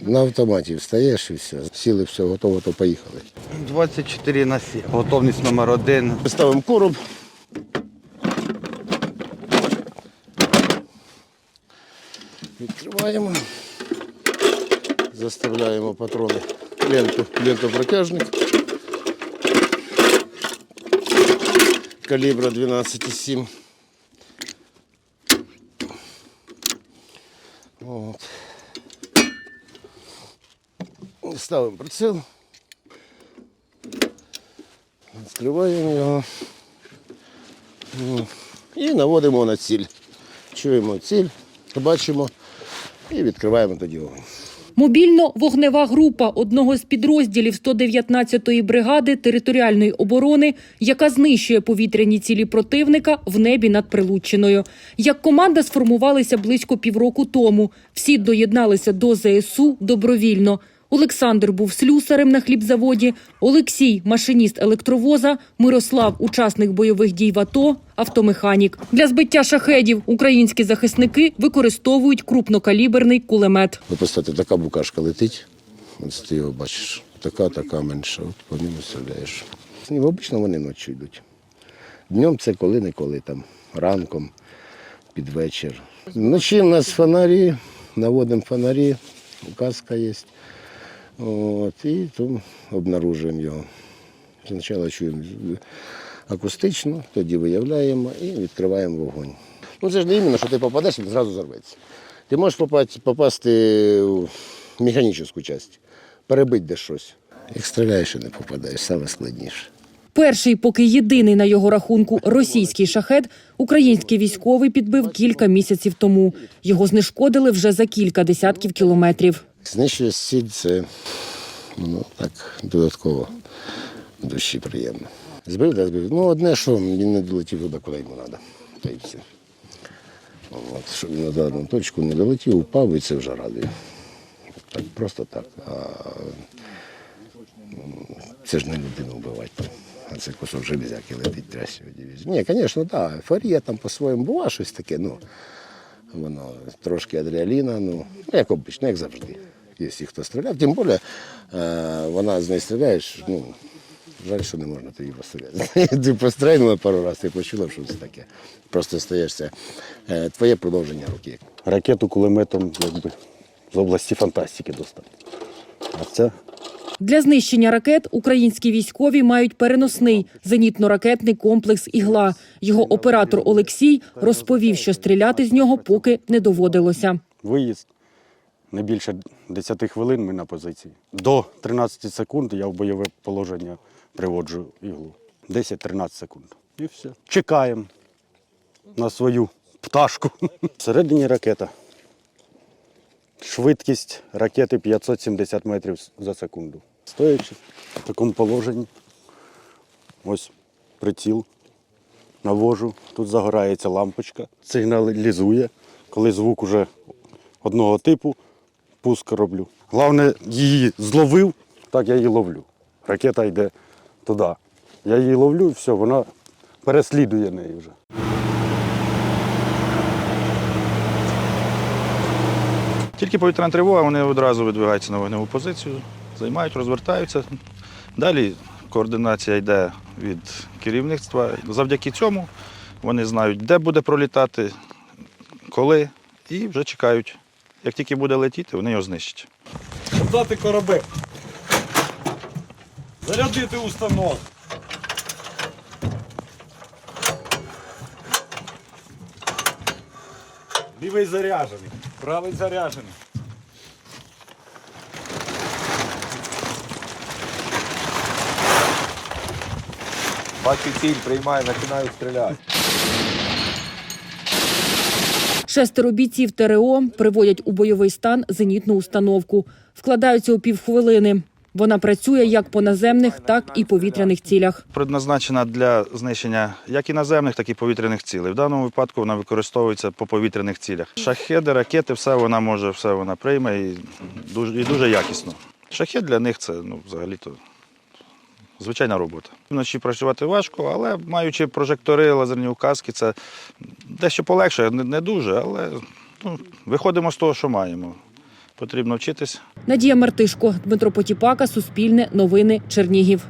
На автоматі встаєш і все. Сіли, все, готово, то поїхали. 24 на 7. Готовність номер один. Ставимо короб. Відкриваємо. Заставляємо патрони ленту, лентопротяжник. Калібра 12,7. От. Ставимо приціл. Відкриваємо його. І наводимо на ціль. Чуємо ціль, бачимо і відкриваємо тоді вогонь. Мобільно-вогнева група одного з підрозділів 119-ї бригади територіальної оборони, яка знищує повітряні цілі противника в небі над Прилуччиною. Як команда сформувалися близько півроку тому. Всі доєдналися до ЗСУ добровільно. Олександр був слюсарем на хлібзаводі, Олексій машиніст електровоза, Мирослав учасник бойових дій в АТО, автомеханік. Для збиття шахедів українські захисники використовують крупнокаліберний кулемет. Ви поставте, така букашка летить, ось ти його бачиш. Така, така менша. От по ньому стріляєш. Обично вони ночі йдуть. Днем це коли-неколи, там, ранком, під вечір. Вночі в нас фонарі, наводимо фонарі, указка є. От, і то обнаружуємо його. Спочатку чуємо акустично, тоді виявляємо і відкриваємо вогонь. Ну це ж не іменно, що ти попадеш, він зразу зарветься. Ти можеш попасти, попасти в механічну частину, перебити де щось. Як стріляєш і не попадаєш, саме складніше. Перший, поки єдиний на його рахунку російський шахет, український військовий підбив кілька місяців тому. Його знешкодили вже за кілька десятків кілометрів. Знищує сіль це ну, так, додатково душі приємно. Збив, та збив. Ну, одне, що він не долетів туди, куди йому треба. Та й все. От, щоб він на дану точку не долетів, упав і це вже радує. Так, просто так. А, це ж не людину вбивати. А це кусок железяки летить трясся. Ні, звісно, так. Ейфорія там по-своєму буває щось таке, ну. Воно трошки адреаліна, ну, як обично, як завжди. Якщо хто стріляв, тим більше е, вона з нею стріляєш, ну, жаль, що не можна тоді постріляти. Ти постріляла пару разів, ти почула, що це таке. Просто стаєш це е, твоє продовження руки. ракету кулеметом якби, з області фантастики достати. А це Для знищення ракет українські військові мають переносний зенітно-ракетний комплекс «Ігла». Його оператор Олексій розповів, що стріляти з нього поки не доводилося. виїзд. Не більше 10 хвилин ми на позиції. До 13 секунд я в бойове положення приводжу іглу. 10-13 секунд. І все. Чекаємо на свою пташку. Всередині ракета. Швидкість ракети 570 метрів за секунду. Стоячи в такому положенні. Ось приціл. Навожу, тут загорається лампочка, сигналізує, коли звук уже одного типу, пуск роблю. Головне, її зловив, так я її ловлю. Ракета йде туди. Я її ловлю і все, вона переслідує неї вже. Тільки повітряна тривога, вони одразу видвигаються на вогневу позицію, займають, розвертаються. Далі координація йде від керівництва. Завдяки цьому вони знають, де буде пролітати, коли, і вже чекають. Як тільки буде летіти, вони його знищать. Дати корабель. Зарядити установку. Лівий заряджений, правий заряджений. Бачу ціль, приймаю, починаю стріляти. Шестеро бійців ТРО приводять у бойовий стан зенітну установку. Вкладаються у півхвилини. Вона працює як по наземних, так і повітряних цілях. Предназначена для знищення як і наземних, так і повітряних цілей. В даному випадку вона використовується по повітряних цілях. Шахеди, ракети, все вона може, все вона прийме і дуже, і дуже якісно. Шахет для них це ну, взагалі-то звичайна робота. Вночі працювати важко, але маючи прожектори, лазерні указки, це дещо полегше, не, дуже, але Ну, виходимо з того, що маємо. Потрібно вчитись. Надія Мартишко, Дмитро Потіпака, Суспільне, Новини, Чернігів.